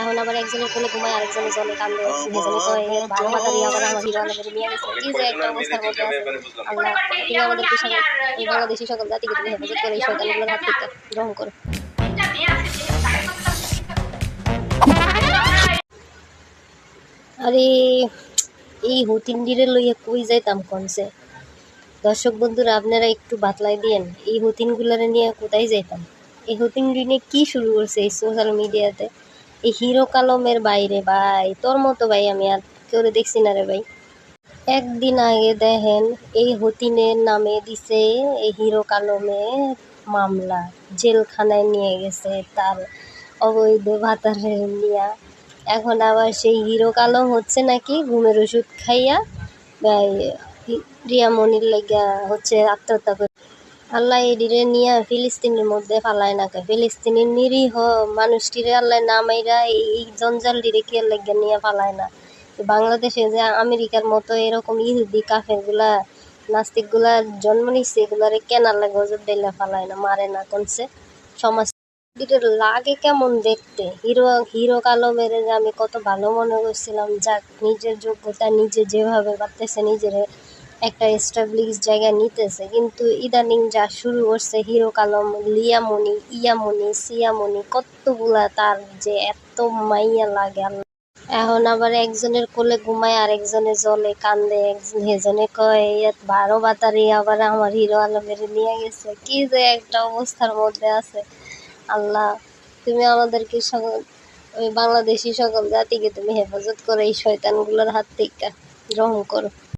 এখন আবার একজনের কোলে ঘুমায় আরেকজনের জলে কান্দে সেজন্য কয় ভালো মাথা দিয়ে আবার আমার হিরো আলমের নিয়ে গেছে। কি যে একটা অবস্থার মধ্যে আছে। আল্লাহ তুমি আমাদেরকে সকল এই বাংলাদেশি সকল জাতিকে তুমি হেফাজত করে এই শয়তানগুলোর হাত থেকে গ্রহণ করো। আরে এই হতিন্ডিরে লইয়া কই যাইতাম কনসে? দর্শক বন্ধুরা আপনারা একটু বাতলাই দিয়েন এই হতিনগুলারে নিয়ে কোথায় যাইতাম? এই হতিনডি নিয়ে কি শুরু করছে এই সোশ্যাল মিডিয়াতে এই হিরো কালমের বাইরে, ভাই। তোর মতো, ভাই, আমি আর কেউ দেখছি না রে, ভাই। একদিন আগে দেখেন, এই হতিনের নামে দিছে এই হিরো কালমে মামলা। জেলখানায় নিয়ে গেছে তার অবৈধ ভাতারে নিয়া এখন আবার সেই হিরো কালম হচ্ছে নাকি ঘুমের ওষুধ খাইয়া প্রিয়ামণির লাগিয়া হচ্ছে আত্মহত্যা আল্লাহ এডিরে নিয়া ফিলিস্তিনের মধ্যে ফালায় না কে ফিলিস্তিনের নিরীহ মানুষটিরে আল্লাহ না মাইরা এই এই জঞ্জালটিরে কে লাগিয়া নিয়ে ফালায় না। বাংলাদেশে যে আমেরিকার মতো এরকম ইহুদি কাফেরগুলা, নাস্তিকগুলা জন্ম নিচ্ছে এগুলারে কেনার লাগে হজর ডাইলা ফালায় না, মারে না, কোনছে। সমাজ লাগে কেমন দেখতে? হিরো হিরো কালো মেরে যে আমি কত ভালো মনে করছিলাম। যাক, নিজের যোগ্যতা নিজে যেভাবে পারতেছে নিজের একটা এস্টাবলিশ জায়গা নিতেছে। কিন্তু ইদানিং যা শুরু করছে, হিরো কালম, লিয়ামণি ইয়ামণি সিয়ামণি কতগুলা তার যে এত মাইয়া লাগে এখন আবার একজনের কোলে ঘুমায় আর একজনের জলে কান্দে, একজন হেজনে কয় বারো বাতারি, আবার আমার হিরো আলমের নিয়ে গেছে। কি যে একটা অবস্থার মধ্যে আছে। আল্লাহ, তুমি আমাদেরকে সকল, ওই বাংলাদেশি সকল জাতিকে তুমি হেফাজত করো, এই শয়তানগুলোর হাত থেকে গ্রহণ করো।